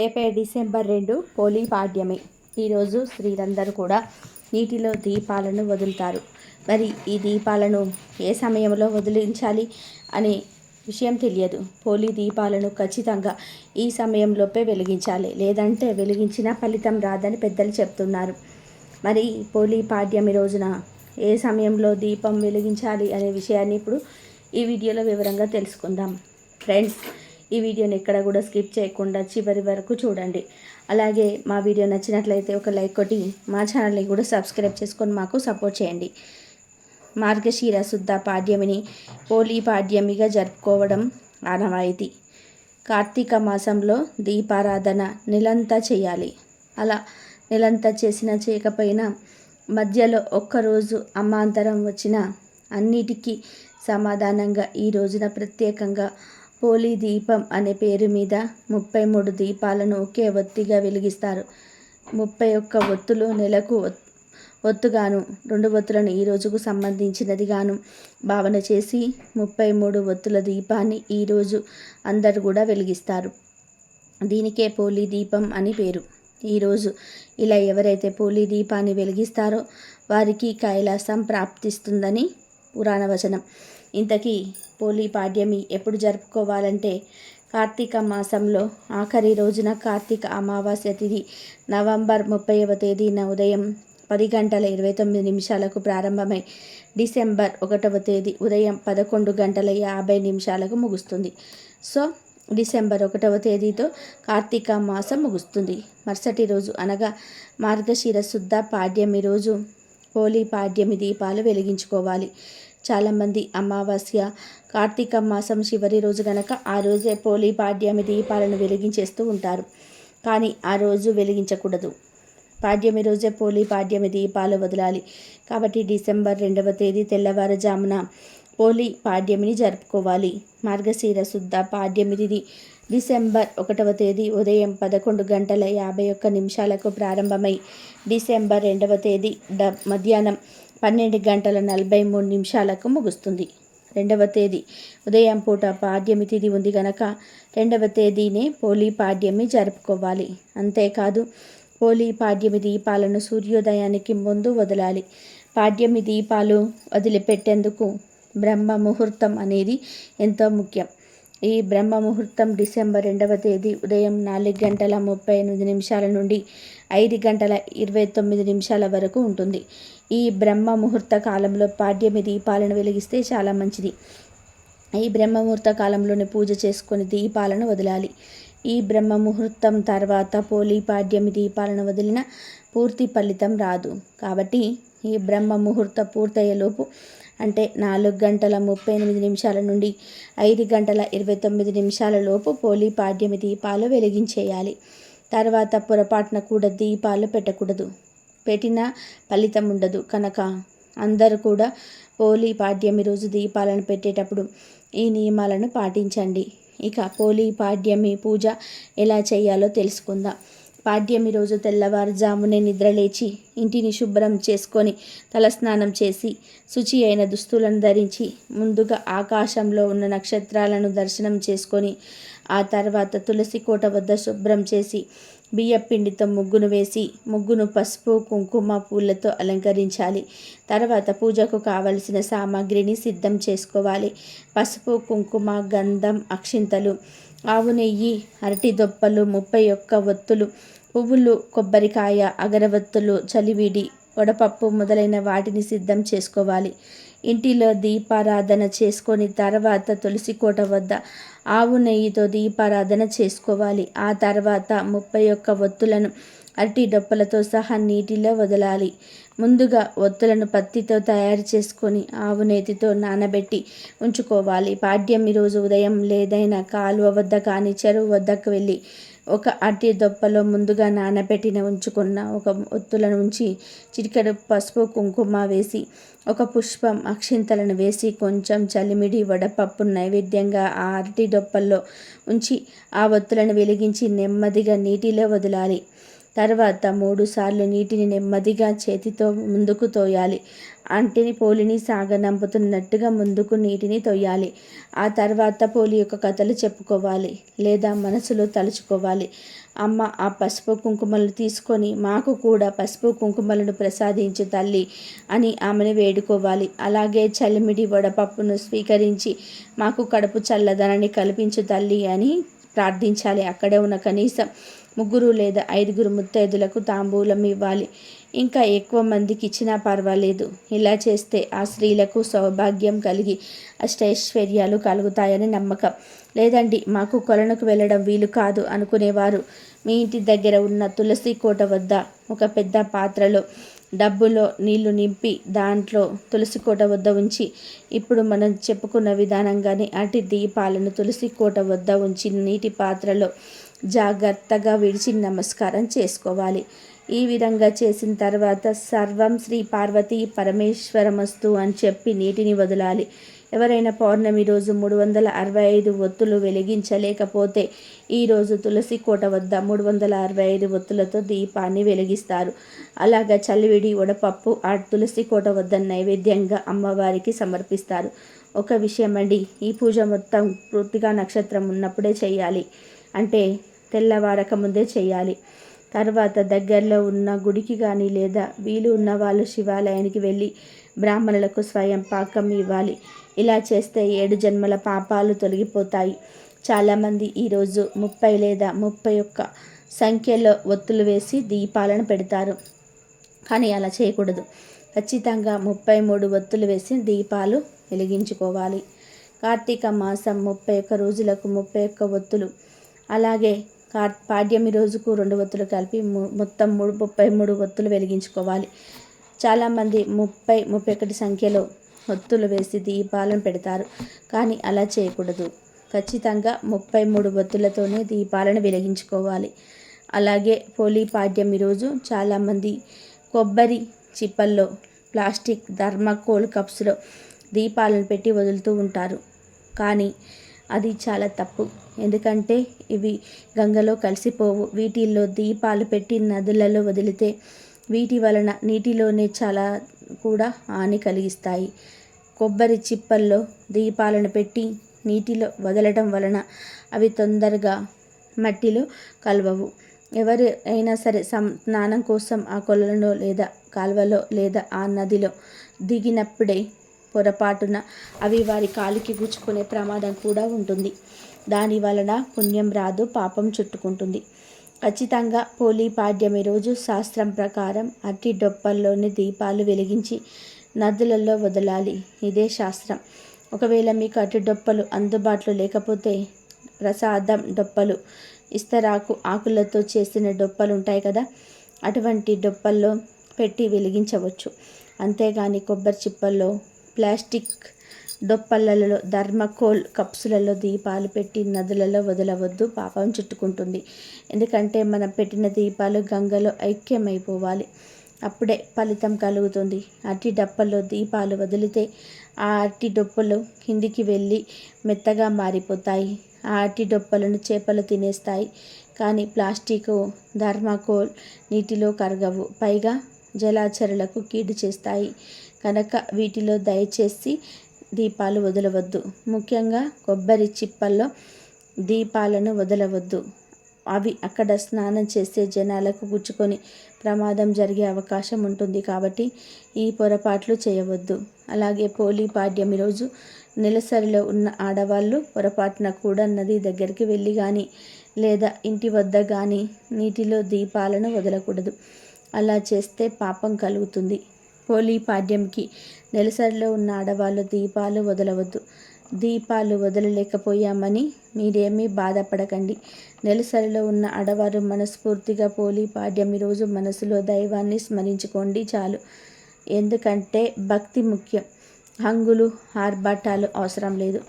రేపే డిసెంబర్ రెండు హోలీ పాడ్యమి. ఈరోజు స్త్రీలందరూ కూడా నీటిలో దీపాలను వదులుతారు. మరి ఈ దీపాలను ఏ సమయంలో వదిలించాలి అనే విషయం తెలియదు. పోలీ దీపాలను ఖచ్చితంగా ఈ సమయంలోపే వెలిగించాలి. లేదంటే వెలిగించిన ఫలితం రాదని పెద్దలు చెప్తున్నారు. మరి పోలీ పాడ్యమి రోజున ఏ సమయంలో దీపం వెలిగించాలి అనే విషయాన్ని ఇప్పుడు ఈ వీడియోలో వివరంగా తెలుసుకుందాం. ఫ్రెండ్స్ ఈ వీడియోని ఎక్కడ కూడా స్కిప్ చేయకుండా చివరి వరకు చూడండి. అలాగే మా వీడియో నచ్చినట్లయితే ఒక లైక్ కొట్టి మా ఛానల్ని కూడా సబ్స్క్రైబ్ చేసుకొని మాకు సపోర్ట్ చేయండి. మార్గశీర శుద్ధ పాడ్యమిని హోలీ పాడ్యమిగా జరుపుకోవడం ఆనవాయితీ. కార్తీక మాసంలో దీపారాధన నెలంతా చేయాలి. అలా నెలంతా చేసినా చేయకపోయినా మధ్యలో ఒక్కరోజు అమ్మాంతరం వచ్చిన అన్నిటికీ సమాధానంగా ఈ రోజున ప్రత్యేకంగా పోలీ దీపం అనే పేరు మీద ముప్పై మూడు దీపాలను ఒకే ఒత్తిగా వెలిగిస్తారు. ముప్పై ఒక్క ఒత్తులు నెలకు ఒత్తుగాను రెండు ఒత్తులను ఈ రోజుకు సంబంధించినదిగాను భావన చేసి ముప్పై మూడు ఒత్తుల దీపాన్ని ఈరోజు అందరు కూడా వెలిగిస్తారు. దీనికే పోలీ దీపం అని పేరు. ఈరోజు ఇలా ఎవరైతే పోలీ దీపాన్ని వెలిగిస్తారో వారికి కైలాసం ప్రాప్తిస్తుందని పురాణ వచనం ఇంతకీ పోలీ పాడ్యమి ఎప్పుడు జరుపుకోవాలంటే కార్తీక మాసంలో ఆఖరి రోజున కార్తీక అమావాస్య తిథి నవంబర్ ముప్పైవ తేదీన ఉదయం పది గంటల ఇరవై తొమ్మిది నిమిషాలకు ప్రారంభమై డిసెంబర్ ఒకటవ తేదీ ఉదయం పదకొండు గంటల యాభై నిమిషాలకు ముగుస్తుంది. సో డిసెంబర్ ఒకటవ తేదీతో కార్తీక మాసం ముగుస్తుంది. మరుసటి రోజు అనగా మార్గశిర శుద్ధ పాడ్యమి రోజు హోలీ పాడ్యమి దీపాలు వెలిగించుకోవాలి. చాలామంది అమావాస్య కార్తీక మాసం చివరి రోజు గనక ఆ రోజే పోలి పాడ్యమి దీపాలను వెలిగించేస్తూ ఉంటారు. కానీ ఆ రోజు వెలిగించకూడదు. పాడ్యమి రోజే పోలీ పాడ్యమి దీపాలు వదలాలి. కాబట్టి డిసెంబర్ రెండవ తేదీ తెల్లవారుజామున పోలీ పాడ్యమిని జరుపుకోవాలి. మార్గశీర శుద్ధ పాడ్యమి తిది. డిసెంబర్ ఒకటవ తేదీ ఉదయం పదకొండు గంటల యాభై ఒక్క నిమిషాలకు ప్రారంభమై డిసెంబర్ రెండవ తేదీ డ మధ్యాహ్నం పన్నెండు గంటల నలభై మూడు నిమిషాలకు ముగుస్తుంది. రెండవ తేదీ. ఉదయం పూట పాడ్యమి తిథి ఉంది గనక రెండవ తేదీనే పోలీ పాడ్యమి జరుపుకోవాలి. అంతేకాదు పోలీ పాడ్యమి దీపాలను సూర్యోదయానికి ముందు వదలాలి. పాడ్యమి దీపాలు వదిలిపెట్టేందుకు బ్రహ్మ ముహూర్తం అనేది ఎంతో ముఖ్యం. ఈ బ్రహ్మ ముహూర్తం డిసెంబర్ రెండవ తేదీ ఉదయం నాలుగు గంటల ముప్పై ఎనిమిది నిమిషాల నుండి ఐదు గంటల ఇరవై తొమ్మిది నిమిషాల వరకు ఉంటుంది. ఈ బ్రహ్మ ముహూర్త కాలంలో పాడ్యమి దీపాలను వెలిగిస్తే చాలా మంచిది. ఈ బ్రహ్మ ముహూర్త కాలంలోనే పూజ చేసుకొని దీపాలను వదలాలి. ఈ బ్రహ్మ ముహూర్తం తర్వాత పోలీ పాడ్యమి దీపాలను వదిలిన పూర్తి ఫలితం రాదు. కాబట్టి ఈ బ్రహ్మ ముహూర్త పూర్తయ్యేలోపు అంటే నాలుగు గంటల ముప్పై ఎనిమిది నిమిషాల నుండి ఐదు గంటల ఇరవై తొమ్మిది నిమిషాల లోపు పోలీ పాడ్యమి దీపాలు వెలిగించేయాలి. తర్వాత పొరపాటున కూడా దీపాలు పెట్టకూడదు. పెట్టిన ఫలితం ఉండదు కనుక అందరూ కూడా పోలీ పాడ్యమి రోజు దీపాలను పెట్టేటప్పుడు ఈ నియమాలను పాటించండి. ఇక పోలీ పాడ్యమి పూజ ఎలా చేయాలో తెలుసుకుందాం. పాడ్యమి రోజు తెల్లవారుజామునే నిద్రలేచి ఇంటిని శుభ్రం చేసుకొని తలస్నానం చేసి శుచి అయిన దుస్తులను ధరించి ముందుగా ఆకాశంలో ఉన్న నక్షత్రాలను దర్శనం చేసుకొని ఆ తర్వాత తులసి కోట వద్ద శుభ్రం చేసి బియ్యపిండితో ముగ్గును వేసి ముగ్గును పసుపు కుంకుమ పూలతో అలంకరించాలి. తర్వాత పూజకు కావలసిన సామాగ్రిని సిద్ధం చేసుకోవాలి. పసుపు కుంకుమ గంధం అక్షింతలు ఆవు నెయ్యి అరటి దొప్పలు ముప్పై ఒక్క ఒత్తులు పువ్వులు కొబ్బరికాయ అగరవత్తులు చలివిడి వడపప్పు మొదలైన వాటిని సిద్ధం చేసుకోవాలి. ఇంటిలో దీపారాధన చేసుకొని తర్వాత తులసి కోట వద్ద ఆవు నెయ్యితో దీపారాధన చేసుకోవాలి. ఆ తర్వాత ముప్పై ఒక్క ఒత్తులను అరటి డొప్పలతో సహా నీటిలో వదలాలి. ముందుగా ఒత్తులను పత్తితో తయారు చేసుకొని ఆవు నేతితో నానబెట్టి ఉంచుకోవాలి. పాడ్యం రోజు ఉదయం లేదైనా కాలువ వద్ద కానీ చెరువు వద్దకు వెళ్ళి ఒక అరటి దొప్పలో ముందుగా నానబెట్టిన ఉంచుకున్న ఒక ఒత్తులను ఉంచి చిటికెడు పసుపు కుంకుమ వేసి ఒక పుష్పం అక్షింతలను వేసి కొంచెం చలిమిడి వడపప్పు నైవేద్యంగా ఆ అరటి దొప్పల్లో ఉంచి ఆ ఒత్తులను వెలిగించి నెమ్మదిగా నీటిలో వదలాలి. తర్వాత మూడుసార్లు నీటిని నెమ్మదిగా చేతితో ముందుకు తోయాలి. అంటిని పోలిని సాగనంపుతున్నట్టుగా ముందుకు నీటిని తోయాలి. ఆ తర్వాత పోలి యొక్క కథలు చెప్పుకోవాలి లేదా మనసులో తలుచుకోవాలి. అమ్మ ఆ పసుపు కుంకుమలను తీసుకొని మాకు కూడా పసుపు కుంకుమలను ప్రసాదించు తల్లి అని ఆమెను వేడుకోవాలి. అలాగే చలిమిడి వడపప్పును స్వీకరించి మాకు కడుపు చల్లదనాన్ని కల్పించు తల్లి అని ప్రార్థించాలి. అక్కడే ఉన్న కనీసం ముగ్గురు లేదా ఐదుగురు ముత్తైదులకు తాంబూలం ఇవ్వాలి. ఇంకా ఎక్కువ మందికి ఇచ్చినా పర్వాలేదు. ఇలా చేస్తే ఆ స్త్రీలకు సౌభాగ్యం కలిగి అష్టైశ్వర్యాలు కలుగుతాయని నమ్మకం. లేదండి మాకు కొలనుకు వెళ్ళడం వీలు కాదు అనుకునేవారు. మీ ఇంటి దగ్గర ఉన్న తులసి కోట వద్ద ఒక పెద్ద పాత్రలో డబ్బులో నీళ్ళు నింపి దాంట్లో తులసి కోట వద్ద ఉంచి ఇప్పుడు మనం చెప్పుకున్న విధానంగానే అటు దీపాలను తులసి కోట వద్ద ఉంచి నీటి పాత్రలో జాగ్రత్తగా విడిచి నమస్కారం చేసుకోవాలి. ఈ విధంగా చేసిన తర్వాత సర్వం శ్రీ పార్వతీ పరమేశ్వరమస్తు అని చెప్పి నీటిని వదలాలి. ఎవరైనా పౌర్ణమి రోజు మూడు వందల అరవై ఐదు ఒత్తులు వెలిగించలేకపోతే ఈరోజు తులసి కోట వద్ద మూడు వందల అరవై ఐదు ఒత్తులతో దీపాన్ని వెలిగిస్తారు. అలాగా చలివిడి వడపప్పు ఆ తులసి కోట వద్ద నైవేద్యంగా అమ్మవారికి సమర్పిస్తారు. ఒక విషయం అండి ఈ పూజ మొత్తం పూర్తిగా నక్షత్రం ఉన్నప్పుడే చేయాలి. అంటే తెల్లవారక ముందే చేయాలి. తర్వాత దగ్గరలో ఉన్న గుడికి కానీ లేదా వీలు ఉన్న వాళ్ళు శివాలయానికి వెళ్ళి బ్రాహ్మణులకు స్వయం పాకం ఇవ్వాలి. ఇలా చేస్తే ఏడు జన్మల పాపాలు తొలగిపోతాయి. చాలామంది ఈరోజు ముప్పై లేదా ముప్పై ఒక్క సంఖ్యలో ఒత్తులు వేసి దీపాలను పెడతారు. కానీ అలా చేయకూడదు. ఖచ్చితంగా ముప్పై మూడు ఒత్తులు వేసి దీపాలు వెలిగించుకోవాలి. కార్తీక మాసం ముప్పై ఒక్క రోజులకు ముప్పై ఒక్క ఒత్తులు. అలాగే కా పాడ్యమి రోజుకు రెండు ఒత్తులు కలిపి మొత్తం మూడు ముప్పై మూడు ఒత్తులు వెలిగించుకోవాలి. చాలామంది ముప్పై ముప్పై ఒకటి సంఖ్యలో ఒత్తులు వేసి దీపాలను పెడతారు. కానీ అలా చేయకూడదు. ఖచ్చితంగా ముప్పై మూడు ఒత్తులతోనే దీపాలను వెలిగించుకోవాలి. అలాగే హోలీ పాడ్యం ఈరోజు చాలామంది కొబ్బరి చిప్పల్లో ప్లాస్టిక్ ధర్మకోల్ కప్స్లో దీపాలను పెట్టి వదులుతూ ఉంటారు. కానీ అది చాలా తప్పు. ఎందుకంటే ఇవి గంగలో కలిసిపోవు. వీటిల్లో దీపాలు పెట్టి నదులలో వదిలితే వీటి వలన నీటిలోనే చాలా కూడా హాని కలిగిస్తాయి. కొబ్బరి చిప్పల్లో దీపాలను పెట్టి నీటిలో వదలటం వలన అవి తొందరగా మట్టిలో కలవవు. ఎవరు అయినా సరే సం స్నానం కోసం ఆ కొలను లేదా కాలువలో లేదా ఆ నదిలో దిగినప్పుడే పొరపాటున అవి వారి కాలికి గుచ్చుకునే ప్రమాదం కూడా ఉంటుంది. దాని వలన పుణ్యం రాదు పాపం చుట్టుకుంటుంది. ఖచ్చితంగా పోలీ పాడ్యమి రోజు శాస్త్రం ప్రకారం అట్టి డొప్పల్లోని దీపాలు వెలిగించి నదులలో వదలాలి. ఇదే శాస్త్రం. ఒకవేళ మీకు అట్టి డొప్పలు అందుబాటులో లేకపోతే ప్రసాదం డొప్పలు ఇస్తరాకు ఆకులతో చేసిన డొప్పలు ఉంటాయి కదా అటువంటి డొప్పల్లో పెట్టి వెలిగించవచ్చు. అంతేగాని కొబ్బరి చిప్పల్లో ప్లాస్టిక్ డొప్పలలో ధర్మకోల్ కప్సులలో దీపాలు పెట్టి నదులలో వదలవద్దు పాపం చుట్టుకుంటుంది. ఎందుకంటే మనం పెట్టిన దీపాలు గంగలో ఐక్యమైపోవాలి. అప్పుడే ఫలితం కలుగుతుంది. అట్టి డప్పలో దీపాలు వదిలితే ఆ అట్టి డొప్పలు కిందికి వెళ్ళి మెత్తగా మారిపోతాయి. ఆ అట్టి డొప్పలను చేపలు తినేస్తాయి. కానీ ప్లాస్టిక్ ధర్మాకోల్ నీటిలో కరగవు. పైగా జలాచరులకు కీడు చేస్తాయి. కనుక వీటిలో దయచేసి దీపాలు వదలవద్దు. ముఖ్యంగా కొబ్బరి చిప్పల్లో దీపాలను వదలవద్దు. అవి అక్కడ స్నానం చేసే జనాలకు గుచ్చుకొని ప్రమాదం జరిగే అవకాశం ఉంటుంది కాబట్టి ఈ పొరపాట్లు చేయవద్దు. అలాగే పోలీ పాడ్యమి రోజు నెలసరిలో ఉన్న ఆడవాళ్ళు పొరపాటున కూడా నది దగ్గరికి వెళ్ళి కానీ లేదా ఇంటి వద్ద కానీ నీటిలో దీపాలను వదలకూడదు. అలా చేస్తే పాపం కలుగుతుంది. హోలీ పాడ్యంకి నెలసరిలో ఉన్న ఆడవాళ్ళు దీపాలు వదలవద్దు. దీపాలు వదలలేకపోయామని మీరేమీ బాధపడకండి. నెలసరిలో ఉన్న ఆడవారు మనస్ఫూర్తిగా పోలీ పాడ్యం ఈరోజు మనసులో దైవాన్ని స్మరించుకోండి చాలు. ఎందుకంటే భక్తి ముఖ్యం. హంగులు ఆర్భాటాలు అవసరం లేదు.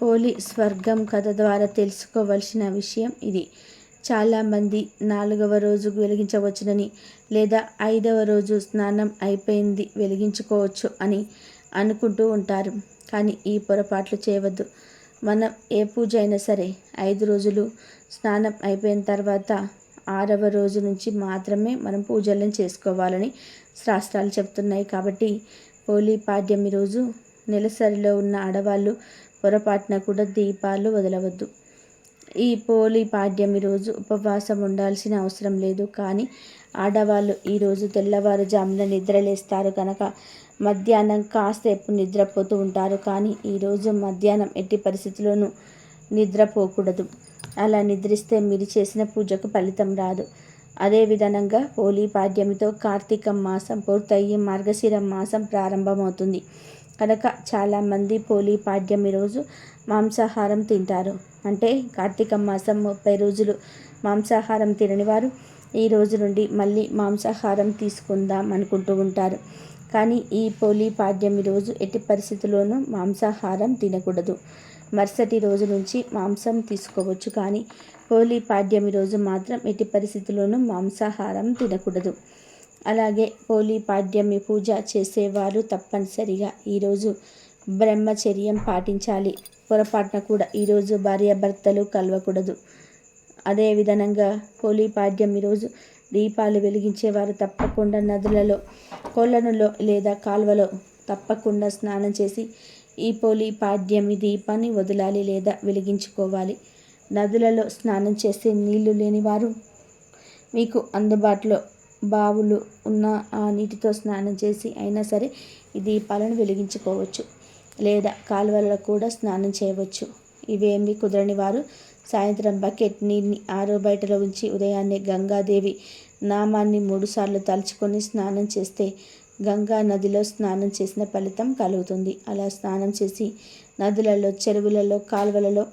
పోలి స్వర్గం కథ ద్వారా తెలుసుకోవలసిన విషయం ఇది. చాలామంది నాలుగవ రోజు వెలిగించవచ్చునని లేదా ఐదవ రోజు స్నానం అయిపోయింది వెలిగించుకోవచ్చు అని అనుకుంటూ ఉంటారు. కానీ ఈ పొరపాట్లు చేయవద్దు. మనం ఏ పూజ అయినా సరే ఐదు రోజులు స్నానం అయిపోయిన తర్వాత ఆరవ రోజు నుంచి మాత్రమే మనం పూజలను చేసుకోవాలని శాస్త్రాలు చెప్తున్నాయి కాబట్టి హోలీ పాడ్యమి రోజు నెలసరిలో ఉన్న ఆడవాళ్ళు పొరపాటున కూడా దీపాలు వదలవద్దు. ఈ పోలి పాడ్యమి రోజు ఉపవాసం ఉండాల్సిన అవసరం లేదు. కానీ ఆడవాళ్ళు ఈరోజు తెల్లవారుజామున నిద్రలేస్తారు కనుక మధ్యాహ్నం కాసేపు నిద్రపోతూ ఉంటారు. కానీ ఈరోజు మధ్యాహ్నం ఎట్టి పరిస్థితుల్లోనూ నిద్రపోకూడదు. అలా నిద్రిస్తే మీరు చేసిన పూజకు ఫలితం రాదు. అదే విధంగా హోలీ పాడ్యమితో కార్తీక మాసం పూర్తయ్యి మార్గశిర మాసం ప్రారంభమవుతుంది. కనుక చాలామంది పోలీ పాడ్యమి రోజు మాంసాహారం తింటారు. అంటే కార్తీక మాసం ముప్పై రోజులు మాంసాహారం తినని వారు ఈ రోజు నుండి మళ్ళీ మాంసాహారం తీసుకుందాం అనుకుంటూ ఉంటారు. కానీ ఈ పోలీ పాడ్యమి రోజు ఎట్టి పరిస్థితుల్లోనూ మాంసాహారం తినకూడదు. మరుసటి రోజు నుంచి మాంసం తీసుకోవచ్చు. కానీ పోలీ పాడ్యమి రోజు మాత్రం ఎట్టి పరిస్థితుల్లోనూ మాంసాహారం తినకూడదు. అలాగే పోలీ పాడ్యమి పూజ చేసేవారు తప్పనిసరిగా ఈరోజు బ్రహ్మచర్యం పాటించాలి. పొరపాటున కూడా ఈరోజు భార్యాభర్తలు కలవకూడదు. అదే విధంగా హోలీ పాడ్యం రోజు దీపాలు వెలిగించేవారు తప్పకుండా నదులలో కొలనులో లేదా కాల్వలో తప్పకుండా స్నానం చేసి ఈ పోలి పాడ్యమి దీపాన్ని వదలాలి లేదా వెలిగించుకోవాలి. నదులలో స్నానం చేసే నీళ్ళు లేని వారు మీకు అందుబాటులో బావులు ఉన్న ఆ నీటితో స్నానం చేసి అయినా సరే ఈ దీపాలను వెలిగించుకోవచ్చు. లేదా కాలువలలో కూడా స్నానం చేయవచ్చు. ఇవేమి కుదరని వారు సాయంత్రం బకెట్ నీటిని ఆరో బయటలో ఉంచి ఉదయాన్నే గంగాదేవి నామాన్ని మూడుసార్లు తలుచుకొని స్నానం చేస్తే గంగా నదిలో స్నానం చేసిన ఫలితం కలుగుతుంది. అలా స్నానం చేసి నదులలో చెరువులలో కాలువలలో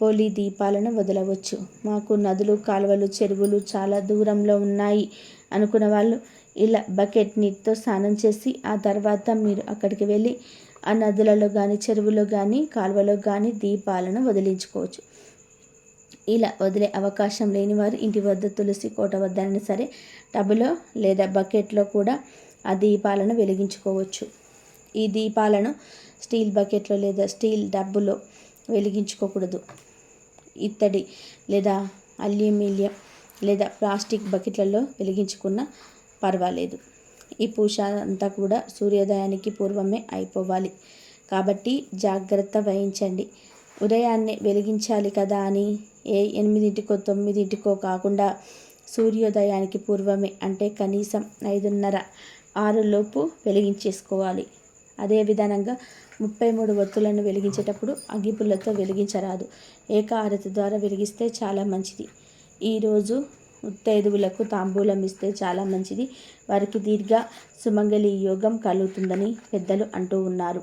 పోలి దీపాలను వదలవచ్చు. మాకు నదులు కాలువలు చెరువులు చాలా దూరంలో ఉన్నాయి అనుకున్న వాళ్ళు ఇలా బకెట్ నీటితో స్నానం చేసి ఆ తర్వాత మీరు అక్కడికి వెళ్ళి ఆ నదులలో కానీ చెరువులో కానీ కాలువలో కానీ దీపాలను వదిలించుకోవచ్చు. ఇలా వదిలే అవకాశం లేని వారు ఇంటి వద్ద తులసి కోట వద్దైనా సరే టబ్లో లేదా బకెట్లో కూడా ఆ దీపాలను వెలిగించుకోవచ్చు. ఈ దీపాలను స్టీల్ బకెట్లో లేదా స్టీల్ డబ్బులో వెలిగించుకోకూడదు. ఇత్తడి లేదా అల్యూమినియం లేదా ప్లాస్టిక్ బకెట్లలో వెలిగించుకున్న పర్వాలేదు. ఈ పూజ అంతా కూడా సూర్యోదయానికి పూర్వమే అయిపోవాలి. కాబట్టి జాగ్రత్త వహించండి. ఉదయాన్నే వెలిగించాలి కదా అని ఏ ఎనిమిదింటికో తొమ్మిదింటికో కాకుండా సూర్యోదయానికి పూర్వమే అంటే కనీసం ఐదున్నర ఆరులోపు వెలిగించేసుకోవాలి. అదే విధంగా ముప్పై మూడు ఒత్తులను వెలిగించేటప్పుడు అగ్గిపుల్లతో వెలిగించరాదు. ఏకారతి ద్వారా వెలిగిస్తే చాలా మంచిది. ఈరోజు ముత్తైదువులకు తాంబూలం ఇస్తే చాలా మంచిది. వారికి దీర్ఘ సుమంగళి యోగం కలుగుతుందని పెద్దలు అంటూ ఉన్నారు.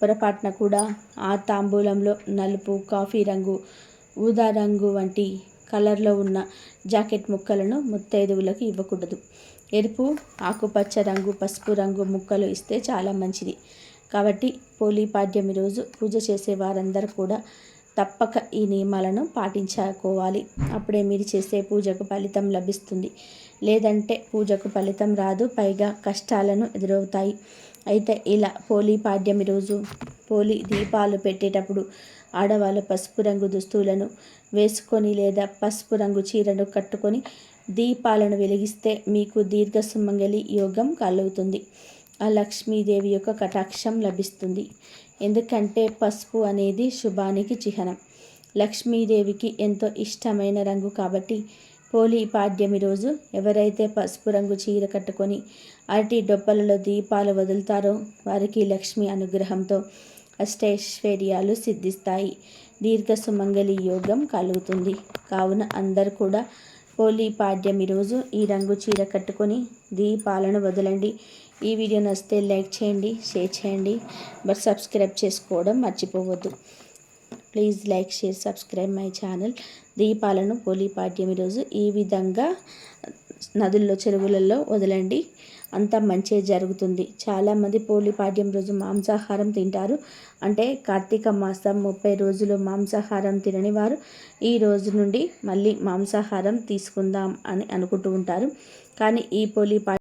పొరపాటున కూడా ఆ తాంబూలంలో నలుపు కాఫీ రంగు ఊదా రంగు వంటి కలర్లో ఉన్న జాకెట్ ముక్కలను ముత్తైదువులకు ఇవ్వకూడదు. ఎరుపు ఆకుపచ్చ రంగు పసుపు రంగు ముక్కలు ఇస్తే చాలా మంచిది. కాబట్టి పోలీ పాడ్యమి రోజు పూజ చేసే వారందరూ కూడా తప్పక ఈ నియమాలను పాటించుకోవాలి. అప్పుడే మీరు చేసే పూజకు ఫలితం లభిస్తుంది. లేదంటే పూజకు ఫలితం రాదు పైగా కష్టాలను ఎదురవుతాయి. అయితే ఇలా పోలీ పాడ్యమి రోజు పోలి దీపాలు పెట్టేటప్పుడు ఆడవాళ్ళు పసుపు రంగు దుస్తులను వేసుకొని లేదా పసుపు రంగు చీరను కట్టుకొని దీపాలను వెలిగిస్తే మీకు దీర్ఘ సుమంగలి యోగం కలుగుతుంది. ఆ లక్ష్మీదేవి యొక్క కటాక్షం లభిస్తుంది. ఎందుకంటే పసుపు అనేది శుభానికి చిహ్నం. లక్ష్మీదేవికి ఎంతో ఇష్టమైన రంగు కాబట్టి పోలీ పాడ్యమి రోజు ఎవరైతే పసుపు రంగు చీర కట్టుకొని అరటి డొప్పలలో దీపాలు వదులుతారో వారికి లక్ష్మి అనుగ్రహంతో అష్టైశ్వర్యాలు సిద్ధిస్తాయి. దీర్ఘ సుమంగళి యోగం కలుగుతుంది. కావున అందరు కూడా పోలీ పాడ్యమి రోజు ఈ రంగు చీర కట్టుకొని దీపాలను వదలండి. ఈ వీడియో నచ్చితే లైక్ చేయండి షేర్ చేయండి. బట్ సబ్స్క్రైబ్ చేసుకోవడం మర్చిపోవద్దు. Please like share subscribe my channel. దీపాలను పోలీ పాఠ్యం రోజు ఈ విధంగా నదుల్లో చెరువులలో వదలండి. అంత మంచిగా జరుగుతుంది. చాలామంది పోలి పాడ్యం రోజు మాంసాహారం తింటారు. అంటే కార్తీక మాసం ముప్పై రోజులు మాంసాహారం తినని వారు ఈ రోజు నుండి మళ్ళీ మాంసాహారం తీసుకుందాం అని అనుకుంటూ ఉంటారు. కానీ ఈ పోలి